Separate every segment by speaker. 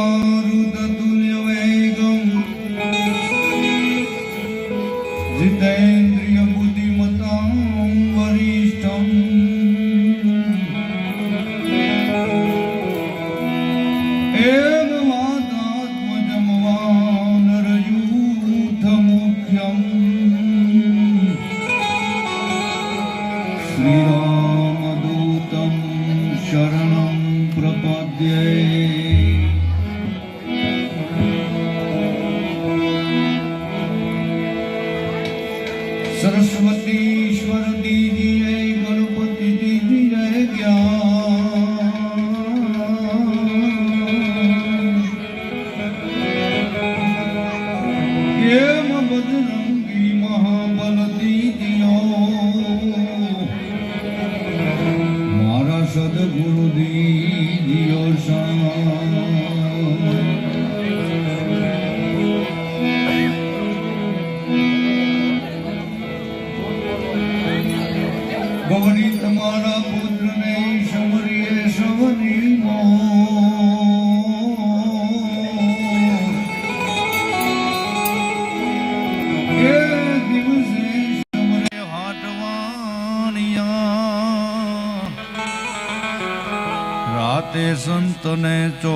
Speaker 1: Om Saraswati ઈશ્વર દીદી સંતને ચો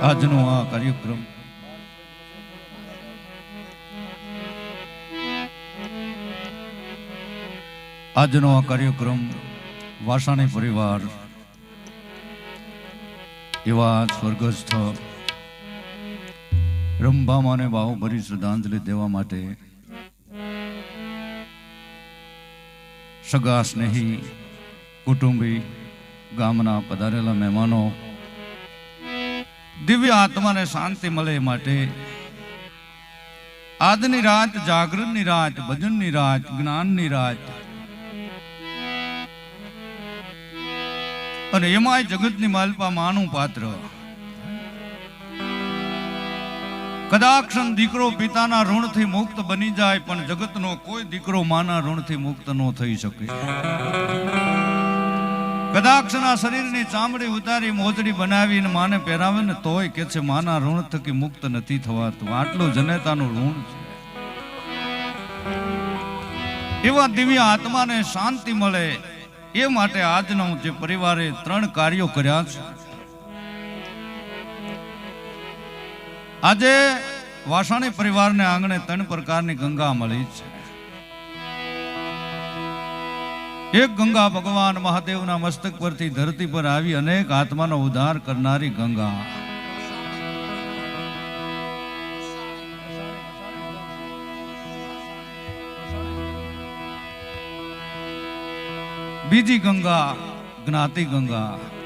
Speaker 1: આજનો આ કાર્યક્રમ આજનો આ કાર્યક્રમ વાસાણી પરિવાર એવા સ્વર્ગસ્થ રંભામાને ભાવભરી શ્રદ્ધાંજલિ દેવા માટે સગા સ્નેહી, કુટુંબી ગામના પધારેલા મહેમાનો દિવ્ય આત્માને શાંતિ મળે માટે આજની રાત, જાગરણની રાત, ભજનની રાત, જ્ઞાનની રાત અને એમાંય જગતની માલપા માનું પાત્ર કદાક્ષણ દીકરો પિતાના ઋણથી મુક્ત બની જાય, પણ જગતનો કોઈ દીકરો માના ઋણથી મુક્ત ન થઈ શકે. કદાક્ષના શરીરની ચામડી ઉતારી મોજડી બનાવીને માને પહેરાવે ને તોય કે છે માના ઋણ થકી મુક્ત નથી થવાતું. આટલું જનેતાનું ઋણ છે. એવા દિવ્ય આત્માને શાંતિ મળે, એ માટે આજનો જે પરિવારે ત્રણ કાર્યો કર્યા છે. આજે વાસાણી પરિવારને આંગણે ત્રણ પ્રકારની ગંગા મળી છે. એક ગંગા ભગવાન મહાદેવના મસ્તક પરથી ધરતી પર આવી અનેક આત્માનો ઉદ્ધાર કરનારી ગંગા. બીજી ગંગા જ્ઞાતિ ગંગા.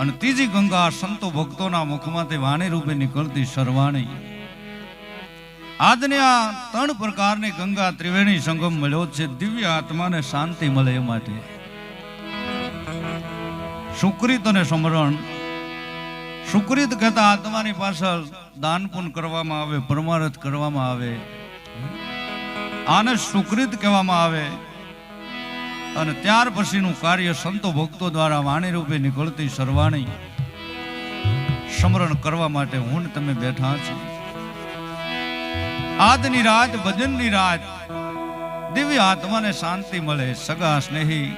Speaker 1: અને ત્રીજી ગંગા સંતો ભક્તોના મુખમાંથી વાણી રૂપે નીકળતી શરવાણી. આજની આ ત્રણ પ્રકારની ગંગા ત્રિવેણી સંગમ મળ્યો છે. દિવ્ય આત્માને શાંતિ મળે એ માટે. સુકૃત અને સમરણ. સુકૃત કહેતા આત્માની પાછળ દાન પુન કરવામાં આવે, પરમારથ કરવામાં આવે. આને સુકૃત કહેવામાં આવે. અને ત્યાર પછીનું કાર્ય સંતો ભક્તો દ્વારા વાણી રૂપે નીકળતી સર્વાણી સમરણ કરવા માટે હું તમે બેઠા છો આજની રાત, ભજનની રાત, દિવ્ય આત્માને શાંતિ મળે, સગા સ્નેહી.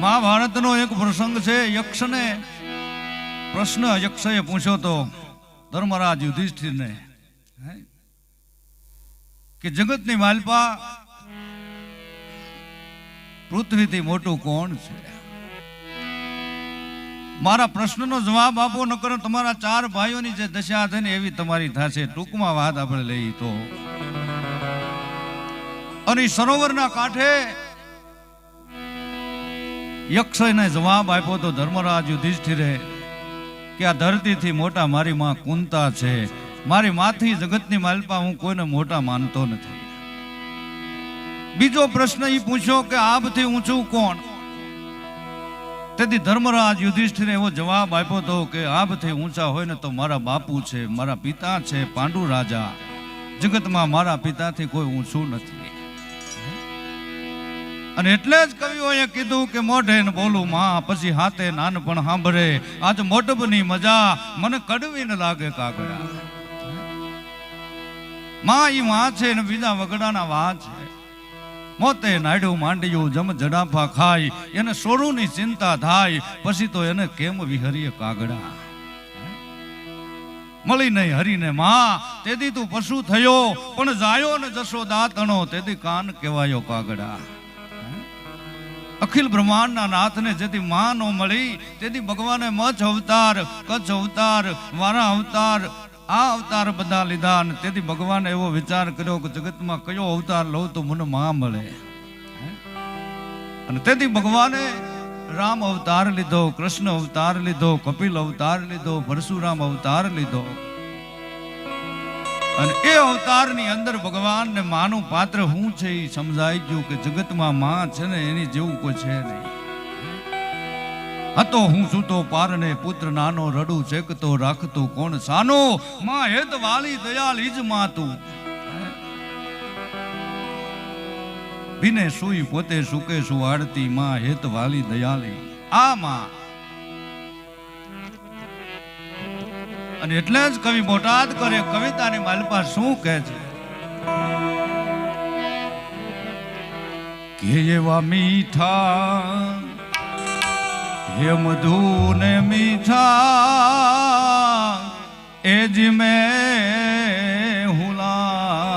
Speaker 1: મહાભારતનો એક પ્રસંગ છે, યક્ષને પ્રશ્ન યક્ષએ પૂછ્યો તો ધર્મરાજ યુધિષ્ઠિરને? કે જગતની માલપા પૃથ્વીથી મોટું કોણ છે? મારા પ્રશ્નનો જવાબ આપો, નકર તમારા ચાર ભાઈઓની જે દશા ને એવી તમારી થશે. ટૂંકમાં વાત આપણે લઈ તો. અને સરોવરના કાંઠે યક્ષને જવાબ આપ્યો તો ધર્મરાજ યુધિષ્ઠિરે કે આ ધરતીથી મોટા મારી માં કુંતા છે. મારી માથી જગતની માલપા હું કોઈને મોટા માનતો નથી. બીજો પ્રશ્ન એ પૂછ્યો કે આબથી ઊંચું કોણ? તેથી ધર્મરાજ યુધિષ્ઠિરે એવો જવાબ આપ્યો હતો કે આભથી ઊંચા હોય ને તો મારા બાપુ છે, મારા પિતા છે, પાંડુ રાજા. જગતમાં મારા પિતાથી કોઈ ઊંચું નથી. અને એટલે જ કવિઓએ કીધું કે મોઢે ને બોલું માં, પછી હાથે નાનપણ સાંભળે. આજ મોટપની મજા મને કડવી ને લાગે કાગડા. માં ઈ વાં છે ને બીજા વગડાના વાં છે. મોતે નાડ્યું માંડ્યું જમ જડાફા ખાય, એને સોરુની ચિંતા થાય, પછી તો એને કેમ વિહરીએ કાગડા? મળી નહીં હરીને માં, તેથી તું પશુ થયો, પણ જાયો ને જશો દાતણો, તેથી કાન કહેવાયો કાગડા. અખિલ બ્રહ્માંડના નાથને જેથી માનો મળી, તેથી ભગવાને મચ્છ અવતાર, કચ્છ અવતાર, વારા અવતાર, આ અવતાર બધા લીધા અને તેથી ભગવાને એવો વિચાર કર્યો કે જગતમાં કયો અવતાર લઉં તો મને માં મળે. અને તેથી ભગવાને રામ અવતાર લીધો, કૃષ્ણ અવતાર લીધો, કપિલ અવતાર લીધો, પરશુરામ અવતાર લીધો. અને એ અવતારની અંદર ભગવાનને માનું પાત્ર હું છે એ સમજાઈ ગયું કે જગતમાં માં છે ને એની જેવું કોઈ છે નહીં. હતો હું સૂતો પારને પુત્ર નાનો રડું ચેકતો રાખતો કોણ સાનો? માં હેત વાલી દયાલ ઈજમાં તું ભીને સુઈ પોતે સુકે સુવાડતી માં હેત વાલી દયાલી. આ માં અને એટલે જ કવિ બોટાદ કરે, કવિતાની માલપા શું કહે છે? કે એવા મીઠા હે મધુ ને મીઠા, એ જ મેં હુલારેલો.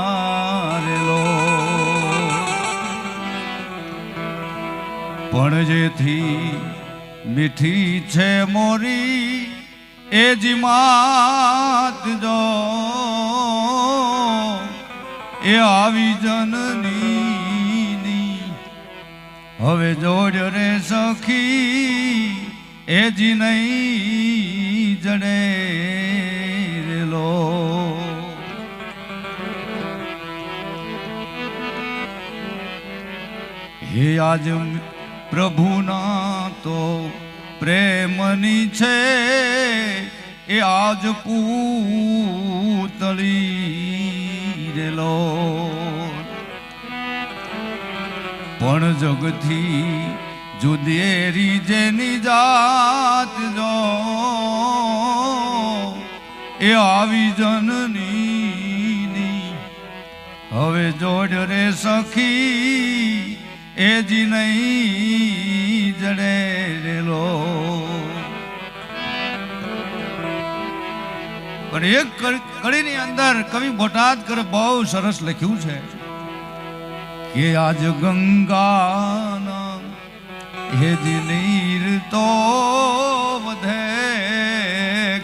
Speaker 1: પણ જેથી મીઠી છે મોરી એ જીમાત જો એ આવી જનની હવે જોડ રે સખી, એ જી નહીં જડે રેલો. હે આજ પ્રભુના તો પ્રેમની છે એ આજ પૂતળી રેલો પણ જગથી જુદેરી જેની જાત જો એ આવી જનની હવે જોડ રે સખી એ જી નહીં જડે રેલો પણ એક કડીની અંદર કવિ બોટાદ કરે બહુ સરસ લખ્યું છે કે આજ ગંગાના હેજ નીર તો વધે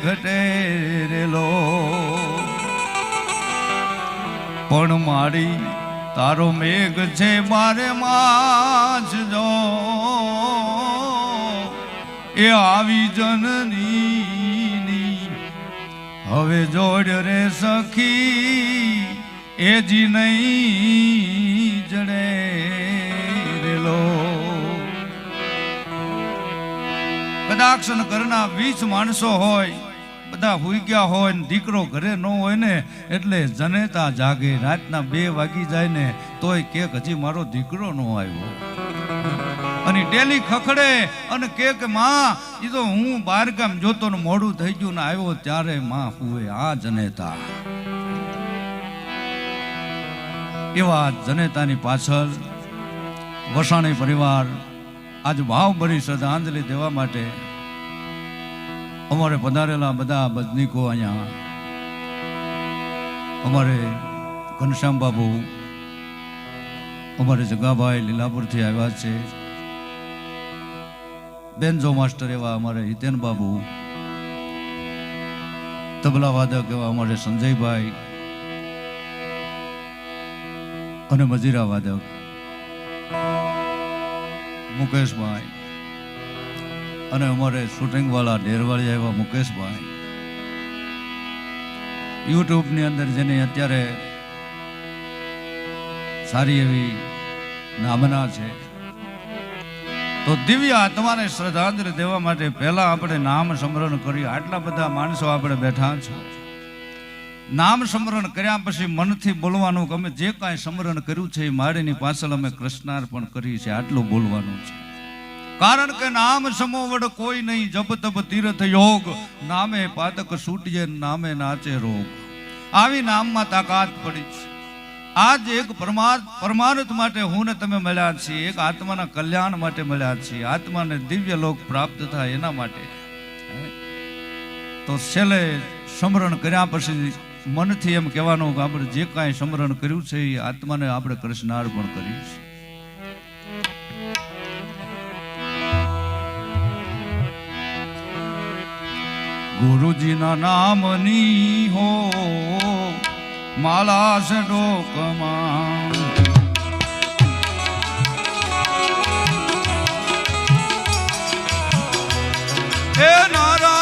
Speaker 1: ઘટે રેલો પણ મારી તારો મેઘ છે મારે માછ જો. એ આવી જનની હવે જોડ રે સખી, એ જી નહીં જડે રેલો. કદાક્ષન કરના વીસ માણસો હોય બધા હુઈ ગયા હોય ને દીકરો ઘરે ન હોય ને, એટલે જનેતા જાગે, રાતના બે વાગી જાય ને, તોય કે હજી મારો દીકરો ન આવ્યો. અને ડેલી ખખડે અને કે કે માં એ તો હું બાર ગામ જોતો ને મોડું થઈ ગયું ને આવ્યો ત્યારે માં હુએ આ જનેતા. એવા જનેતાની પાછળ વસાણી પરિવાર આજ ભાવભરી શ્રદ્ધાંજલિ દેવા માટે અમારે પધારેલા બધા બજનીકો અહીંયા. અમારે ઘનશ્યામ બાબુ અમારે જગાભાઈ લીલાપુરથી આવ્યા છે. બેનજો માસ્ટર એવા અમારે હિતેન બાબુ તબલા વાદક એવા અમારે સંજયભાઈ અને મજીરા વાદક. મુકેશભાઈ. અને અમારે શૂટિંગ વાળા ડેરવાળી એવા મુકેશભાઈ. યુટ્યુબની અંદર જેને અત્યારે સારી એવી નામના છે. તો દિવ્ય આત્માને શ્રદ્ધાંજલિ દેવા માટે પહેલા આપણે નામ સ્મરણ કર્યું આટલા બધા માણસો આપણે બેઠા છે. નામ સ્મરણ કર્યા પછી મનથી બોલવાનું કે અમે જે કાંઈ સ્મરણ કર્યું છે એ માળીની પાછળ અમે કૃષ્ણાર્પણ કરી છે આટલું બોલવાનું છે. કારણ કે નામ સમોવડ કોઈ નહીં, જપ તપ તીર્થ યોગ. નામે પાતક સૂટજે નામે નાચે રોગ. આવી નામમાં તાકાત પડી છે. આજ એક પરમાર્થ માટે હું ને તમે મળ્યા છીએ, એક આત્માના કલ્યાણ માટે મળ્યા છીએ. આત્માને દિવ્ય લોક પ્રાપ્ત થાય એના માટે. તો છેલ્લે સ્મરણ કર્યા પછી મનથી એમ કહેવાનું કે આપણે જે કાંઈ સ્મરણ કર્યું છે, એ આત્માને આપણે કૃષ્ણાર્પણ કર્યું છે ગુરુજીના નામની હો માલા ડોકમાં. હે નારાયણ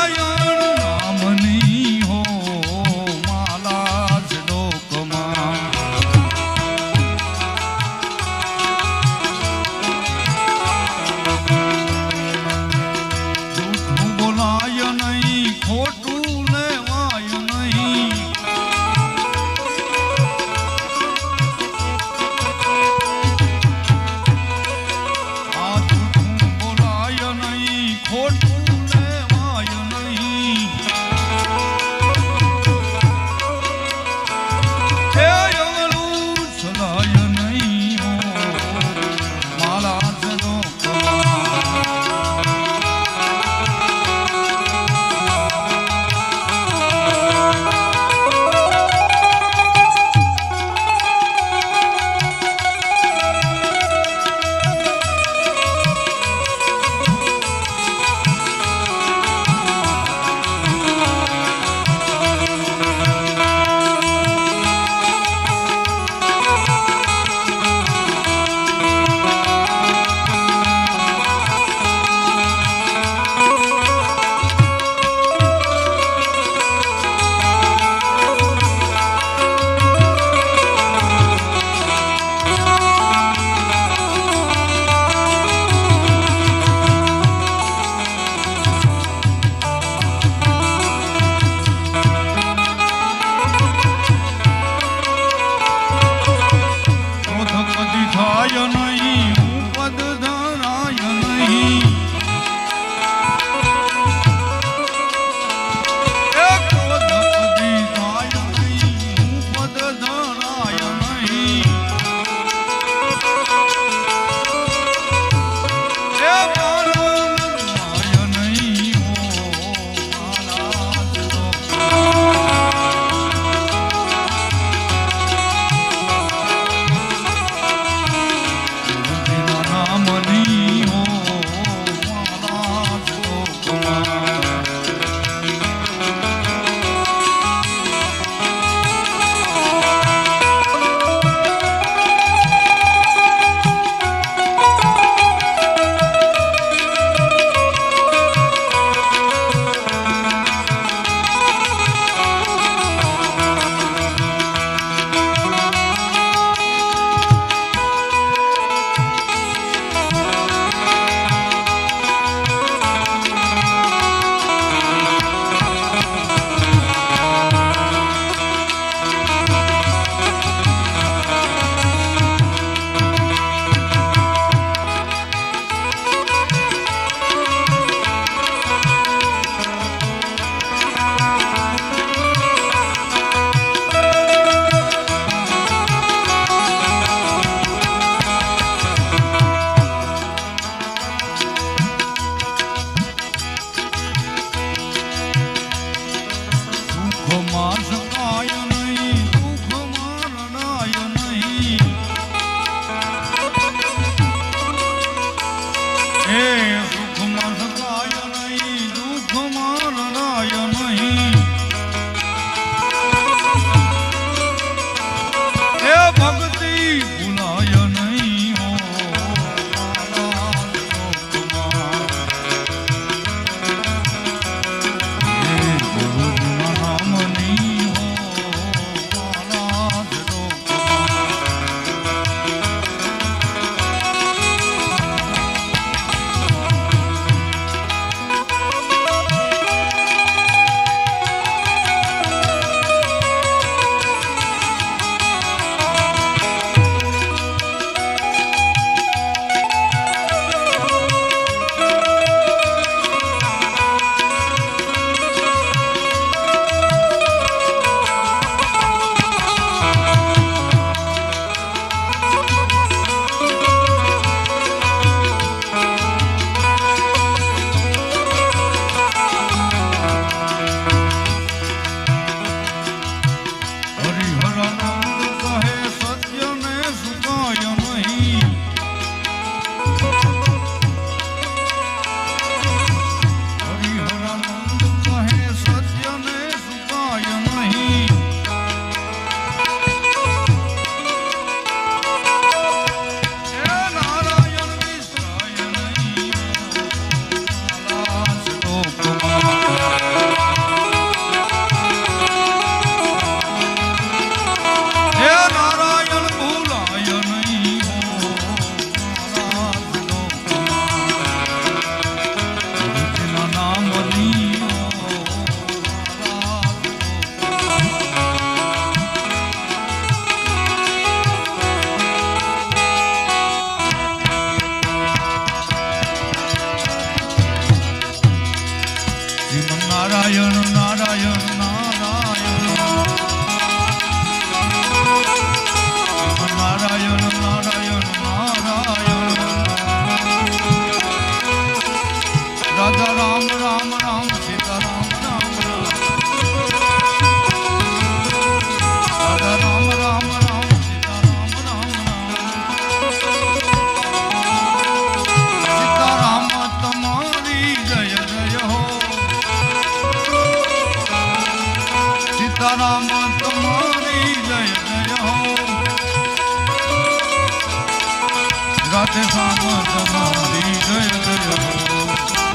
Speaker 1: તમારી જય જય